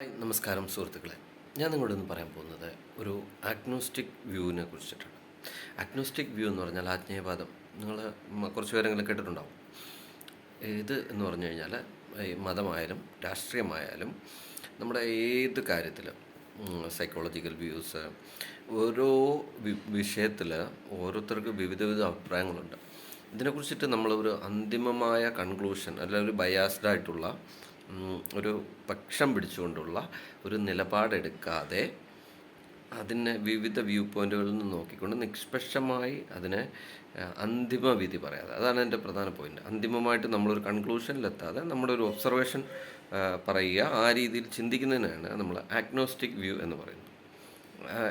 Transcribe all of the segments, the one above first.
Hi നമസ്കാരം സുഹൃത്തുക്കളെ. ഞാൻ നിങ്ങളോട് പറയാൻ പോകുന്നത് ഒരു അഗ്നോസ്റ്റിക് വ്യൂവിനെ കുറിച്ചിട്ടാണ്. ആഗ്നോസ്റ്റിക് വ്യൂ എന്ന് പറഞ്ഞാൽ ആജ്ഞേയവാദം. നിങ്ങൾ കുറച്ച് പേരെങ്കിലും കേട്ടിട്ടുണ്ടാവും. ഇത് എന്ന് പറഞ്ഞു കഴിഞ്ഞാൽ ഈ മതമായാലും രാഷ്ട്രീയമായാലും നമ്മുടെ ഏത് കാര്യത്തിലും സൈക്കോളജിക്കൽ വ്യൂസ് ഓരോ വിഷയത്തിൽ ഓരോരുത്തർക്ക് വിവിധ വിധ അഭിപ്രായങ്ങളുണ്ട്. ഇതിനെക്കുറിച്ചിട്ട് നമ്മളൊരു അന്തിമമായ കൺക്ലൂഷൻ അല്ലെങ്കിൽ ഒരു ബയാസ്ഡ് ആയിട്ടുള്ള ഉം, ഒരു പക്ഷം പിടിച്ചുകൊണ്ടുള്ള ഒരു നിലപാടെടുക്കാതെ അതിനെ വിവിധ വ്യൂ പോയിന്റുകളിൽ നിന്ന് നോക്കിക്കൊണ്ട് നിഷ്പക്ഷമായി അതിനെ അന്തിമ വിധി പറയാതെ അതാണ് എന്റെ പ്രധാന പോയിന്റ്. അന്തിമമായിട്ട് നമ്മളൊരു കൺക്ലൂഷനിലെത്താതെ നമ്മുടെ ഒരു ഒബ്സർവേഷൻ പറയുക ആ രീതിയിൽ ചിന്തിക്കുന്നതിനാണ് നമ്മൾ ആഗ്നോസ്റ്റിക് വ്യൂ എന്ന് പറയുന്നത്.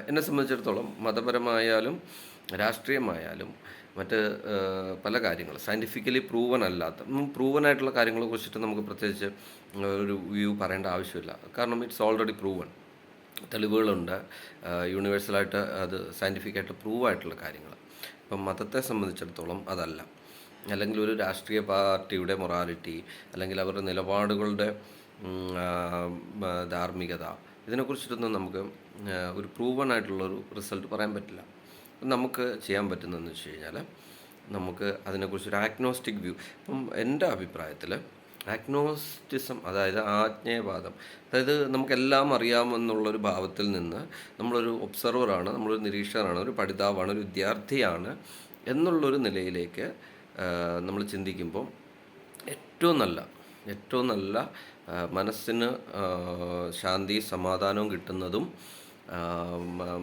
എന്നെ സംബന്ധിച്ചിടത്തോളം മതപരമായാലും രാഷ്ട്രീയമായാലും മറ്റ് പല കാര്യങ്ങൾ സയന്റിഫിക്കലി പ്രൂവൻ അല്ലാത്ത പ്രൂവൻ ആയിട്ടുള്ള കാര്യങ്ങളെ കുറിച്ചിട്ട് നമുക്ക് പ്രത്യേകിച്ച് ഒരു വ്യൂ പറയേണ്ട ആവശ്യമില്ല. കാരണം ഇറ്റ്സ് ഓൾറെഡി പ്രൂവൺ തെളിവുകളുണ്ട്. യൂണിവേഴ്സലായിട്ട് അത് സയന്റിഫിക്കായിട്ട് പ്രൂവ് ആയിട്ടുള്ള കാര്യങ്ങൾ. ഇപ്പം മതത്തെ സംബന്ധിച്ചിടത്തോളം അതല്ല. അല്ലെങ്കിൽ ഒരു രാഷ്ട്രീയ പാർട്ടിയുടെ മൊറാലിറ്റി അല്ലെങ്കിൽ അവരുടെ നിലപാടുകളുടെ ധാർമ്മികത ഇതിനെക്കുറിച്ചിട്ടൊന്നും നമുക്ക് ഒരു പ്രൂവൺ ആയിട്ടുള്ളൊരു റിസൾട്ട് പറയാൻ പറ്റില്ല. നമുക്ക് ചെയ്യാൻ പറ്റുന്നതെന്ന് വെച്ച് കഴിഞ്ഞാൽ നമുക്ക് അതിനെക്കുറിച്ച് ഒരു ആഗ്നോസ്റ്റിക് വ്യൂ ഇപ്പം എന്റെ അഭിപ്രായത്തിൽ ആഗ്നോസ്റ്റിസം അതായത് ആജ്ഞേയവാദം അതായത് നമുക്കെല്ലാം അറിയാമെന്നുള്ളൊരു ഭാവത്തിൽ നിന്ന് നമ്മളൊരു ഒബ്സർവറാണ് നമ്മളൊരു നിരീക്ഷകനാണ് ഒരു പഠിതാവാണ് ഒരു വിദ്യാർത്ഥിയാണ് എന്നുള്ളൊരു നിലയിലേക്ക് നമ്മൾ ചിന്തിക്കുമ്പോൾ ഏറ്റവും നല്ല ഏറ്റവും നല്ല മനസ്സിന് ശാന്തി സമാധാനവും കിട്ടുന്നതും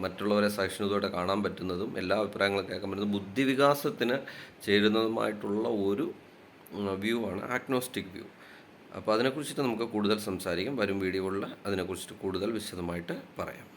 മറ്റുള്ളവരെ സഹിഷ്ണുതയോടെ കാണാൻ പറ്റുന്നതും എല്ലാ അഭിപ്രായങ്ങളും കേൾക്കാൻ പറ്റുന്നതും ബുദ്ധിവികാസത്തിന് ചേരുന്നതുമായിട്ടുള്ള ഒരു വ്യൂ ആണ് ആഗ്നോസ്റ്റിക് വ്യൂ അപ്പോൾ അതിനെക്കുറിച്ചിട്ട് നമുക്ക് കൂടുതൽ സംസാരിക്കാം. വരും വീഡിയോകളിൽ അതിനെക്കുറിച്ചിട്ട് കൂടുതൽ വിശദമായിട്ട് പറയാം.